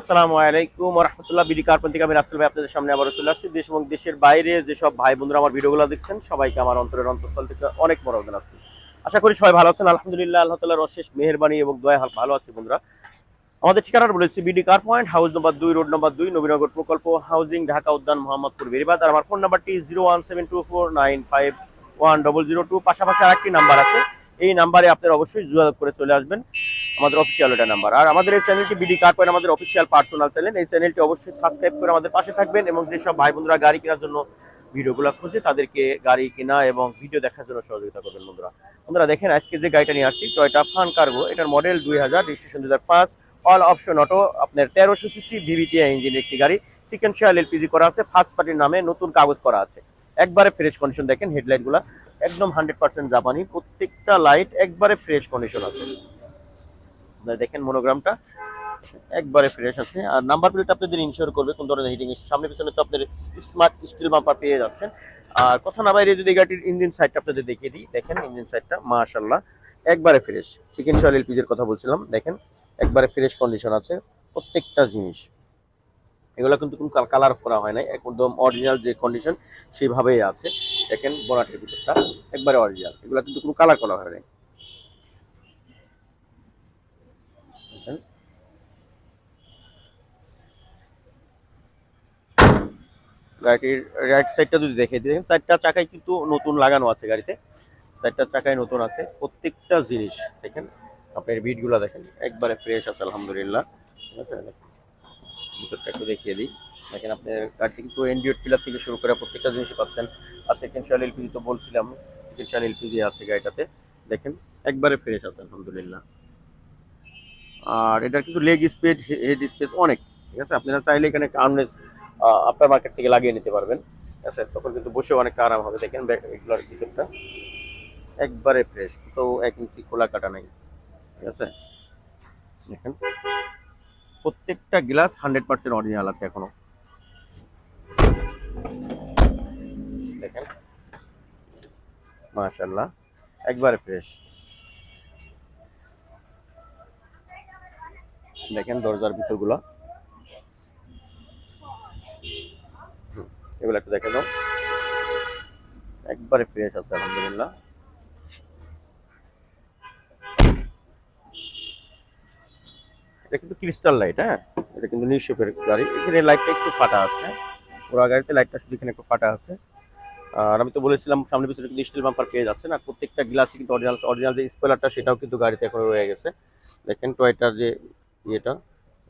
আসসালামু আলাইকুম রহমতুল্লাহ বিডি কার্পন থেকে আমি রাসেল ভাই আপনাদের সামনে আবারও চলে আসছি। দেশ এবং দেশের বাইরে যেসব ভাই বন্ধুরা আমার ভিডিওগুলো দেখছেন, সবাইকে আমার অন্তরের অন্তঃস্থল থেকে অনেক বড় অবদান আছে। আশা করি সবাই ভালো আছেন। আলহামদুলিল্লাহ, আল্লাহ তালার অশেষ মেহরবানি এবং দয়া ভালো আছে বন্ধুরা। আমাদের ঠিকানাটা বলেছি, BD car point house number দুই, রোড নম্বর দুই, নবীনগর প্রকল্প হাউজিং, ঢাকা উদ্যান, মোহাম্মদপুর বেরিবাদ আর আমার ফোন নাম্বারটি zero one seven two four nine five one double zero two পাশাপাশি আরেকটি নাম্বার আছে এই নাম্বারে আপনারা অবশ্যই যোগাযোগ করে চলে আসবেন আমাদের অফিসিয়াল ওটা নাম্বার আর আমাদের এই চ্যানেলটি বিডি কার পয়েন্ট আমাদের অফিসিয়াল পার্সোনাল চ্যানেল এই চ্যানেলটি অবশ্যই সাবস্ক্রাইব করে আমাদের পাশে থাকবেন এবং যেসব ভাই বন্ধুরা গাড়ি কেনার জন্য ভিডিওগুলো খুঁজে, তাদেরকে গাড়ি কেনা এবং ভিডিও দেখার জন্য সহযোগিতা করবেন বন্ধুরা। বন্ধুরা, দেখেন, আজকে যে গাড়িটা নিয়ে আসছি টয়টা ফান কার্গো এটার মডেল দুই হাজার রেজিস্ট্রেশন দুই হাজার পাঁচ অল অপশন অটো আপনার তেরোশো সিসি ভিভিটিআই ইঞ্জিন একটি গাড়ি সিকেন্সিয়াল এলপিজি করা আছে ফার্স্ট পার্টির নামে নতুন কাগজ করা আছে। একবারে ফ্রেশ কন্ডিশন দেখেন হেডলাইটগুলা, একদম হান্ড্রেড পার্সেন্ট জাপানি, প্রত্যেকটা লাইট একবারে ফ্রেশ কন্ডিশন আছে। দেখেন মনোগ্রামটা। একবারে ফ্রেশ আছে। আর নাম্বার প্লেট আপনাদের ইনশিওর করবে কোন ধরনের হিটিং সামনে পিছনে তো আপনাদের স্মার্ট স্টিল বাম্পার পেয়ে যাচ্ছেন। আর কথা না বাইরে যদি গাড়ির ইঞ্জিন সাইডটা আপনাদের দেখিয়ে দিই। দেখেন ইঞ্জিন সাইডটা মাশাল্লাহ একবারে ফ্রেশ চিকেন সয়েল এলপিজির কথা বলছিলাম, দেখেন, একবারে ফ্রেশ কন্ডিশন আছে। প্রত্যেকটা জিনিস। এগুলো কিন্তু কোনো কালার করা হয় নাই। একদম অরিজিনাল যে কন্ডিশন সেভাবেই আছে। দেখেন, বোনাটের ভিতরটা, একবারে অরিজিনাল এগুলো কিন্তু কোনো কালার করা হয় নাই। গাড়িটির রাইট সাইডটা যদি দেখে দিই চারটা চাকায় কিন্তু নতুন লাগানো আছে গাড়িতে। চারটা চাকায় নতুন আছে। প্রত্যেকটা জিনিস, দেখেন, আপনার বিটগুলো দেখেন, একবারে ফ্রেশ আছে, আলহামদুলিল্লাহ। ঠিক আছে ভিতরটা একটু দেখিয়ে দিই। দেখেন, আপনার গাড়িতে কিন্তু এনডিওর পিলার থেকে শুরু করে প্রত্যেকটা জিনিসই পাচ্ছেন। আর সেকেন্ড শাল এলপিজি তো বলছিলাম সেকেন্ড শাল এলপিজি আছে গাড়িটাতে। দেখেন, একবারে ফ্রেশ আছে, আলহামদুলিল্লাহ। আর এটার কিন্তু লেগ স্পেড হেড স্পেস অনেক। ঠিক আছে, আপনারা চাইলে এখানে কার্নেস আপনার মার্কেট থেকে লাগিয়ে নিতে পারবেন। আচ্ছা তখন কিন্তু বসে অনেক আরাম হবে। দেখেন এগুলোর ভিতরটা একবারে ফ্রেশ তো এক ইঞ্চি খোলা কাটা নাই। ঠিক আছে? দেখেন, প্রত্যেকটা গ্লাস হান্ড্রেড পার্সেন্ট অরিজিনাল আছে এখনও। দেখেন মাশাল্লাহ একবারে ফ্রেশ দেখেন দরজার ভিতরগুলো। এগুলো একটু দেখে দাও একবারে ফ্রেশ আছে, আলহামদুলিল্লাহ। এটা কিন্তু ক্রিস্টাল লাইট হ্যাঁ? এটা কিন্তু নিউ শেপের গাড়ি। এখানে লাইটটা একটু ফাটা আছে। ওরা গাড়িতে লাইটটা শুধু এখানে একটু ফাটা আছে। আর আমি তো বলেছিলাম, সামনে পিছনে কিন্তু স্টিল বাম্পার পেয়ে যাচ্ছে না। প্রত্যেকটা গ্লাসই কিন্তু অরিজিনাল অরিজিনাল যে স্পেলারটা সেটাও কিন্তু গাড়িতে এখনও রয়ে গেছে। দেখেন টয়টার যে ইয়েটা,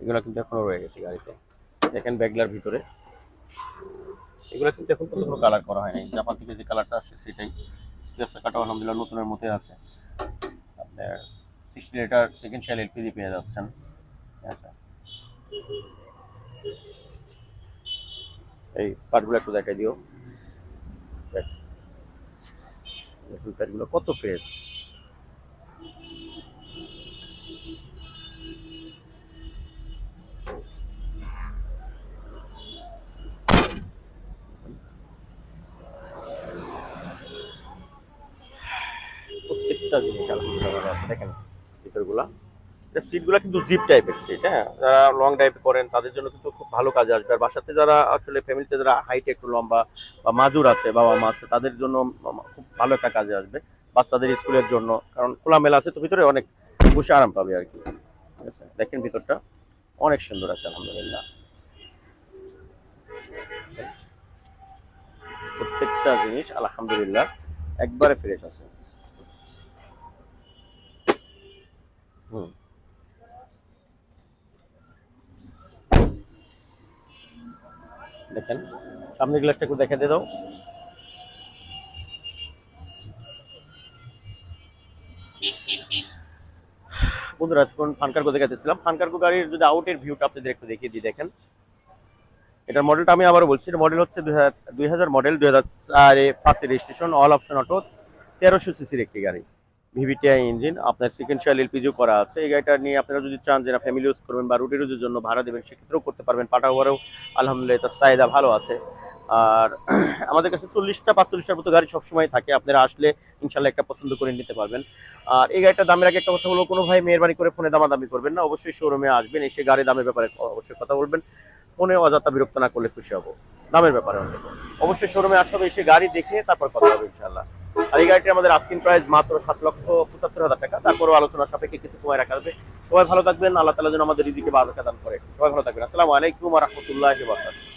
এগুলো কিন্তু এখনও রয়ে গেছে গাড়িতে। দেখেন ব্যাগলার ভিতরে। এগুলো কিন্তু এখন কোনো কালার করা হয়নি জাপান থেকে যে কালারটা আসছে সেটাই। স্পেস কাটা আলহামদুলিল্লাহ নতুনের মধ্যে আছে। আপনার sixty litre second Shell LPG পেয়ে যাচ্ছেন। আছে? এই কাঠগুলো একটু দেখাই দিও। কাঠগুলো কত ফ্রেশ প্রত্যেকটা জিনিস আলহামদুলিল্লাহ আছে। দেখেন ভিতরগুলা। এটা সিটগুলো কিন্তু জিপ টাইপের সিট হ্যাঁ? যারা লং ড্রাইভ করেন, তাদের জন্য কিন্তু খুব ভালো কাজে আসবে। আর বাসাতে যারা আসলে ফ্যামিলিতে যারা হাইট একটু লম্বা বা মাজুর আছে, বাবা মা আছে, তাদের জন্য খুব ভালো একটা কাজে আসবে বাচ্চাদের স্কুলের জন্য। কারণ খোলামেলা আছে তো ভিতরে অনেক বসে আরাম পাবে আর কি। ঠিক আছে? দেখেন ভিতরটা। অনেক সুন্দর আছে, আলহামদুলিল্লাহ। প্রত্যেকটা জিনিস আলহামদুলিল্লাহ একবারে ফ্রেশ আছে। দেখেন, সামনের গ্লাসটা একটু দেখাতে দাও। বন্ধুরা, এখন ফানকার্গো দেখাতেছিলাম। ফানকার্গো গাড়ির যদি আউটের ভিউটা আপনাদের একটু দেখিয়ে দিই, দেখেন। এটার মডেলটা আমি আবারও বলছি মডেল হচ্ছে দুই হাজার মডেল দুই হাজার চারে পাঁচের রেজিস্ট্রেশন অল অপশন অটো তেরোশো সিসির একটি গাড়ি। ভিভিটিআই ইঞ্জিন আপনার সিকেন্সিয়াল এলপিজিও করা আছে। এই গাড়িটা নিয়ে আপনারা যদি চান যে না ফ্যামিলি ইউজ করবেন বা রুটি রুজির জন্য ভাড়া দেবেন, সেক্ষেত্রেও করতে পারবেন। পাটা ওভারেও আলহামদুলিল্লাহ তার চাহিদা ভালো আছে। আর আমাদের কাছে চল্লিশটা, পাঁচচল্লিশটার মতো গাড়ি সবসময় থাকে। আপনারা আসলে ইনশাল্লাহ একটা পছন্দ করে নিতে পারবেন। আর এই গাড়িটার দামের আগে একটা কথা বলব, কোনো ভাই মেহরবানি করে ফোনে দামাদামি করবেন না। অবশ্যই শোরুমে আসবেন, এসে গাড়ি দামের ব্যাপারে অবশ্যই কথা বলবেন। ফোনে অযথা বিরক্ত না করলে খুশি হব। দামের ব্যাপারে অবশ্যই শোরুমে আসতে হবে, এসে গাড়ি দেখে তারপর কথা হবে ইনশাল্লাহ আর গাড়িটি আমাদের আস্কিং প্রাইস মাত্র সাত লক্ষ পঁচাত্তর হাজার টাকা। তারপরও আলোচনা সাপেক্ষে কিছু সময় রাখা যাবে। সবাই ভালো থাকবেন, আল্লাহ তালা যেন আমাদের রিদিকে বাধা দান করে। সবাই ভালো থাকবেন। আসসালামু আলাইকুম রহমতুল্লাহ বারকাতুহু।